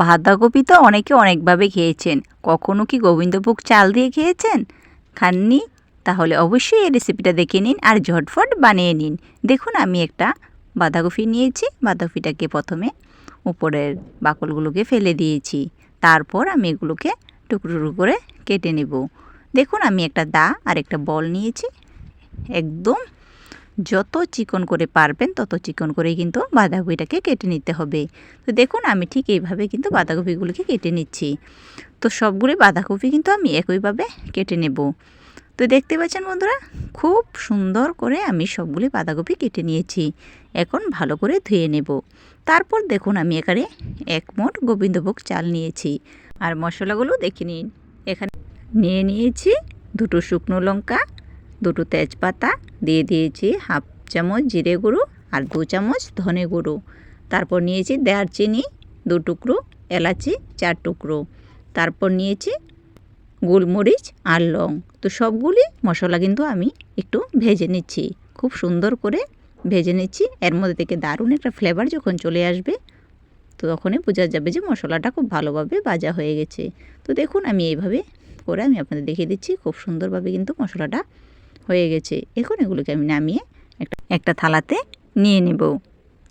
বাঁধাকপি তো অনেকে অনেকভাবে খেয়েছেন। কখনো কি গোবিন্দভোগ চাল দিয়ে খেয়েছেন? খাননি? তাহলে অবশ্যই এই রেসিপিটা দেখে নিন আর ঝটফট বানিয়ে নিন। দেখুন, আমি একটা বাঁধাকপি নিয়েছি। বাঁধাকপিটাকে প্রথমে উপরের বাকলগুলোকে ফেলে দিয়েছি। তারপর আমি এগুলোকে টুকরো টুকরো করে কেটে নেব। দেখুন, আমি একটা দা আর একটা বল নিয়েছি। একদম যত চিকন করে পারবেন, তত চিকন করে কিন্তু বাঁধাকপিটাকে কেটে নিতে হবে। তো দেখুন, আমি ঠিক এইভাবে কিন্তু বাঁধাকপিগুলোকে কেটে নিচ্ছি। তো সবগুলি বাঁধাকপি কিন্তু আমি একইভাবে কেটে নেব। তো দেখতে পাচ্ছেন বন্ধুরা, খুব সুন্দর করে আমি সবগুলি বাঁধাকপি কেটে নিয়েছি। এখন ভালো করে ধুয়ে নেব। তারপর দেখুন, আমি এখানে এক মোট গোবিন্দভোগ চাল নিয়েছি। আর মশলাগুলো দেখে নিন। এখানে নিয়ে নিয়েছি দুটো শুকনো লঙ্কা দুটো তেজপাতা দিয়ে দিয়েছি হাফ চামচ জিরে গুঁড়ো আর দু চামচ ধনে গুঁড়ো। তারপর নিয়েছি দারচিনি দু টুকরো, এলাচি চার টুকরো। তারপর নিয়েছি গোলমরিচ আর লং। তো সবগুলি মশলা কিন্তু আমি একটু ভেজে নিচ্ছি। খুব সুন্দর করে ভেজে নিচ্ছি। এর মধ্যে থেকে দারুণ একটা ফ্লেভার যখন চলে আসবে তো তখনই বোঝা যাবে যে মশলাটা খুব ভালোভাবে ভাজা হয়ে গেছে। তো দেখুন, আমি এইভাবে করে আমি আপনাদের দেখিয়ে দিচ্ছি। খুব সুন্দরভাবে কিন্তু মশলাটা হয়ে গেছে। এখন এগুলোকে আমি নামিয়ে একটা একটা থালাতে নিয়ে নেব।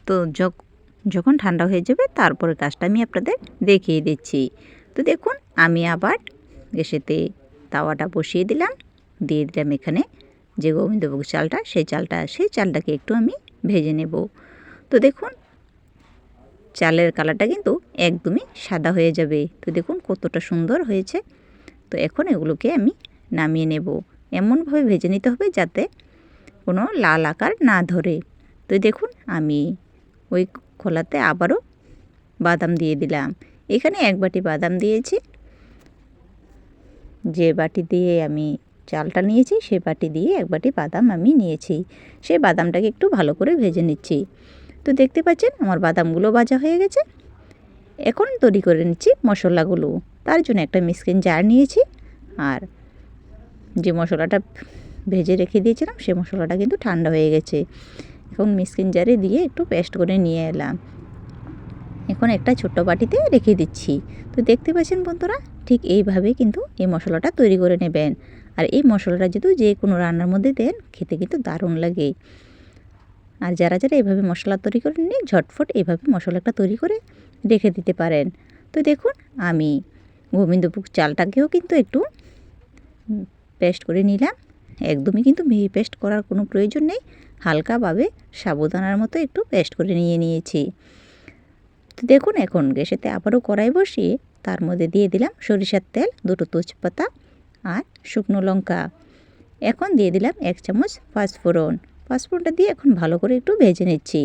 তো যখন ঠান্ডা হয়ে যাবে তারপরে কাজটা আমি আপনাদের দেখিয়ে দিচ্ছি। তো দেখুন, আমি আবার গ্যাসেতে তাওয়াটা বসিয়ে দিলাম। দিয়ে দিলাম এখানে যে গোবিন্দভোগ চালটা, সেই চালটা, সেই চালটাকে একটু আমি ভেজে নেব। তো দেখুন, চালের কালারটা কিন্তু একদমই সাদা হয়ে যাবে। তো দেখুন কতটা সুন্দর হয়েছে। তো এখন এগুলোকে আমি নামিয়ে নেব। এমনভাবে ভেজে নিতে হবে যাতে কোনো লাল আকার না ধরে। তো দেখুন, আমি ওই খোলাতে আবারও বাদাম দিয়ে দিলাম। এখানে এক বাটি বাদাম দিয়েছি। যে বাটি দিয়ে আমি চালটা নিয়েছি, সে বাটি দিয়ে এক বাটি বাদাম আমি নিয়েছি। সেই বাদামটাকে একটু ভালো করে ভেজে নিচ্ছি। তো দেখতে পাচ্ছেন, আমার বাদামগুলো ভাজা হয়ে গেছে। এখন তৈরি করে নিচ্ছি মশলাগুলো। তার জন্য একটা মিসকিন জার নিয়েছি। আর যে মশলাটা ভেজে রেখে দিয়েছিলাম, সে মশলাটা কিন্তু ঠান্ডা হয়ে গেছে। এখন মিসকিন জারে দিয়ে একটু পেস্ট করে নিয়ে এলাম। এখন একটা ছোট্ট বাটিতে রেখে দিচ্ছি। তো দেখতে পাচ্ছেন বন্ধুরা, ঠিক এইভাবে কিন্তু এই মশলাটা তৈরি করে নেবেন। আর এই মশলাটা যেহেতু যে কোনো রান্নার মধ্যে দেন, খেতে কিন্তু দারুণ লাগে। আর যারা যারা এইভাবে মশলা তৈরি করে নিন, ঝটফট এইভাবে মশলাটা তৈরি করে রেখে দিতে পারেন। তো দেখুন, আমি গোবিন্দভোগ চালটাকেও কিন্তু একটু পেস্ট করে নিলাম। একদমই কিন্তু মিহি পেস্ট করার কোনো প্রয়োজন নেই। হালকাভাবে সাবুদানার মতো একটু পেস্ট করে নিয়ে নিয়েছি। তো দেখুন, এখন গ্যাসেতে আবারও কড়াই বসিয়ে তার মধ্যে দিয়ে দিলাম সরিষার তেল, দুটো তেজপাতা আর শুকনো লঙ্কা। এখন দিয়ে দিলাম এক চামচ পাঁচফোড়ন। পাঁচফোড়নটা দিয়ে এখন ভালো করে একটু ভেজে নিচ্ছি।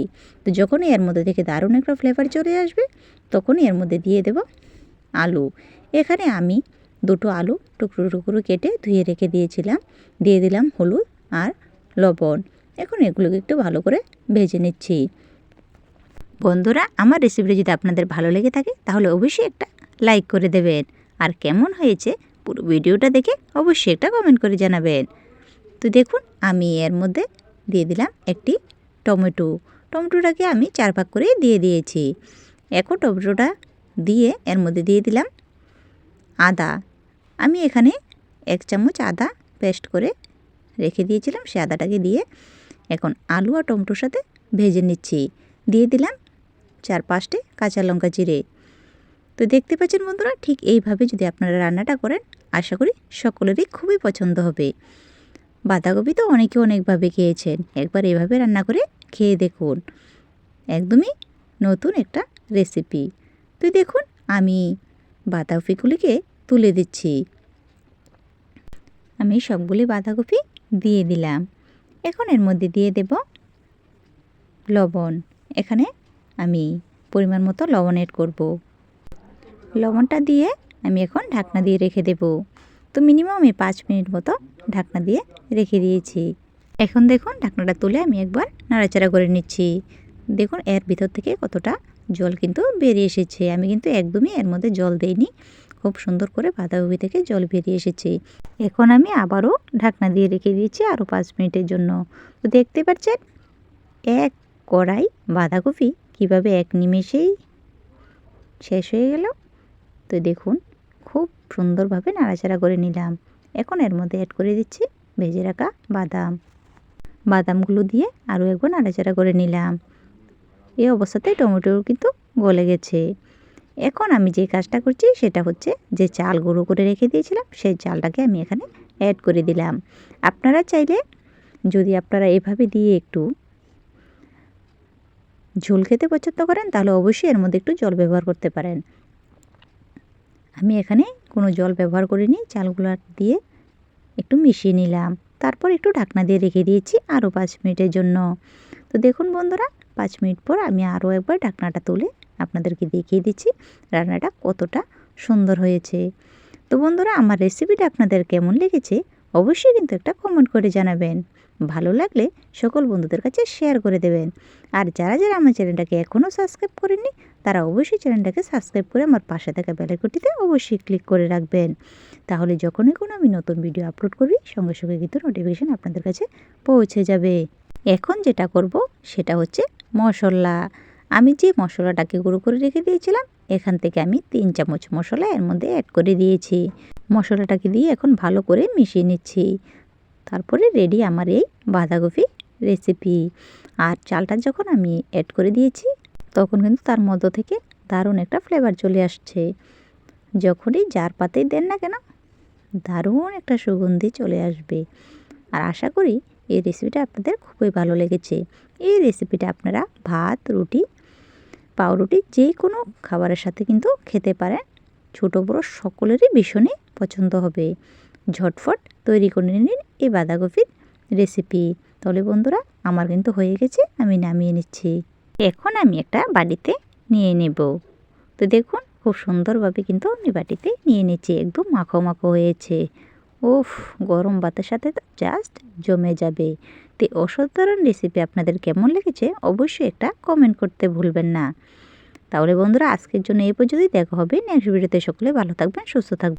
তো যখনই এর মধ্যে থেকে দারুণ একটা ফ্লেভার চলে আসবে, তখনই এর মধ্যে দিয়ে দেব আলু। এখানে আমি দুটো আলু টুকরো টুকরো কেটে ধুয়ে রেখে দিয়েছিলাম। দিয়ে দিলাম হলুদ আর লবণ। এখন এগুলোকে একটু ভালো করে ভেজে নিচ্ছি। বন্ধুরা, আমার রেসিপিটা যদি আপনাদের ভালো লেগে থাকে, তাহলে অবশ্যই একটা লাইক করে দেবেন। আর কেমন হয়েছে পুরো ভিডিওটা দেখে অবশ্যই একটা কমেন্ট করে জানাবেন। তো দেখুন, আমি এর মধ্যে দিয়ে দিলাম একটি টমেটো। টমেটোটাকে আমি চার ভাগ করে দিয়ে দিয়েছি। এখন টমেটোটা দিয়ে এর মধ্যে দিয়ে দিলাম আদা। আমি এখানে এক চামচ আদা পেস্ট করে রেখে দিয়েছিলাম। সে আদাটাকে দিয়ে এখন আলু আর টমেটোর সাথে ভেজে নিচ্ছি। দিয়ে দিলাম চার পাঁচটে কাঁচা লঙ্কা জিরে। তো দেখতে পাচ্ছেন বন্ধুরা, ঠিক এইভাবে যদি আপনারা রান্নাটা করেন, আশা করি সকলেরই খুবই পছন্দ হবে। বাঁধাকপি তো অনেকে অনেকভাবে খেয়েছেন, একবার এভাবে রান্না করে খেয়ে দেখুন। একদমই নতুন একটা রেসিপি। তো দেখুন, আমি বাঁধাকপিগুলিকে তুলে দিচ্ছি। আমি সবগুলি বাঁধাকপি দিয়ে দিলাম। এখন এর মধ্যে দিয়ে দেব লবণ। এখানে আমি পরিমাণ মতো লবণ এড করব। লবণটা দিয়ে আমি এখন ঢাকনা দিয়ে রেখে দেব। তো মিনিমাম আমি পাঁচ মিনিট মতো ঢাকনা দিয়ে রেখে দিয়েছি। এখন দেখুন ঢাকনাটা তুলে আমি একবার নাড়াচাড়া করে নিচ্ছি। দেখুন এর ভিতর থেকে কতটা জল কিন্তু বেরিয়ে এসেছে। আমি কিন্তু একদমই এর মধ্যে জল দেইনি। খুব সুন্দর করে বাঁধাকপি থেকে জল বেরিয়ে এসেছে। এখন আমি আবারও ঢাকনা দিয়ে রেখে দিয়েছি আরও পাঁচ মিনিটের জন্য। তো দেখতে পাচ্ছেন, এক কড়াই বাঁধাকপি কীভাবে এক নিমেষেই শেষ হয়ে গেল? তো দেখুন, খুব সুন্দরভাবে নাড়াচাড়া করে নিলাম। এখন এর মধ্যে অ্যাড করে দিচ্ছি ভেজে রাখা বাদাম। বাদামগুলো দিয়ে আরও একবার নাড়াচাড়া করে নিলাম। এই অবস্থাতে টমেটো কিন্তু গলে গেছে। এখন আমি যে কাজটা করছি সেটা হচ্ছে যে চাল গুঁড়ো করে রেখে দিয়েছিলাম, সেই চালটাকে আমি এখানে অ্যাড করে দিলাম। আপনারা চাইলে যদি আপনারা এভাবে দিয়ে একটু ঝোল খেতে পছন্দ করেন, তাহলে অবশ্যই এর মধ্যে একটু জল ব্যবহার করতে পারেন। আমি এখানে কোনো জল ব্যবহার করিনি, চালগুলো দিয়ে একটু মিশিয়ে নিলাম। তারপর একটু ঢাকনা দিয়ে রেখে দিয়েছি আরও পাঁচ মিনিটের জন্য। তো দেখুন বন্ধুরা পাঁচ মিনিট পর আমি আরও একবার ঢাকনাটা তুলে আপনাদেরকে দেখিয়ে দিচ্ছি রান্নাটা কতটা সুন্দর হয়েছে। তো বন্ধুরা, আমার রেসিপিটা আপনাদের কেমন লেগেছে অবশ্যই কিন্তু একটা কমেন্ট করে জানাবেন। ভালো লাগলে সকল বন্ধুদের কাছে শেয়ার করে দেবেন। আর যারা যারা আমার চ্যানেলটাকে এখনও সাবস্ক্রাইব করেননি, তারা অবশ্যই চ্যানেলটাকে সাবস্ক্রাইব করে আমার পাশে থাকা বেলাইকটিতে অবশ্যই ক্লিক করে রাখবেন। তাহলে যখনই কোনো আমি নতুন ভিডিও আপলোড করি, সঙ্গে সঙ্গে কিন্তু নোটিফিকেশান আপনাদের কাছে পৌঁছে যাবে। এখন যেটা করব, সেটা হচ্ছে মশলা। আমি যে মশলাটাকে গুঁড়ো করে রেখে দিয়েছিলাম, এখান থেকে আমি তিন চামচ মশলা এর মধ্যে অ্যাড করে দিয়েছি। মশলাটাকে দিয়ে এখন ভালো করে মিশিয়ে নিচ্ছি। তারপরে রেডি আমার এই বাঁধাকপি রেসিপি আর চালটা যখন আমি অ্যাড করে দিয়েছি, তখন কিন্তু তার মধ্য থেকে দারুণ একটা ফ্লেভার চলে আসছে। যখনই যার পাতেই দেন না কেন, দারুণ একটা সুগন্ধি চলে আসবে। আর আশা করি এই রেসিপিটা আপনাদের খুবই ভালো লেগেছে। এই রেসিপিটা আপনারা ভাত, রুটি, পাউরুটি যে কোনো খাবারের সাথে কিন্তু খেতে পারেন। ছোটো, বড়ো সকলেরই ভীষণই পছন্দ হবে। ঝটফট তৈরি করে নিন এই বাঁধাকপির রেসিপি তাহলে বন্ধুরা, আমার কিন্তু হয়ে গেছে, আমি নামিয়ে নিচ্ছি। এখন আমি একটা বাড়িতে নিয়ে নেব। তো দেখুন, খুব সুন্দরভাবে কিন্তু আমি বাটিতে নিয়ে নিচ্ছি, একদম মাখো মাখো হয়েছে। উফ, গরম ভাতের সাথে তো জাস্ট জমে যাবে। তে অসাধারণ রেসিপি আপনাদের কেমন লেগেছে অবশ্যই একটা কমেন্ট করতে ভুলবেন না। তাহলে বন্ধুরা, আজকের জন্য এই পর্যন্তই। দেখা হবে নেক্সট ভিডিওতে সকলে ভালো থাকবেন, সুস্থ থাকবেন।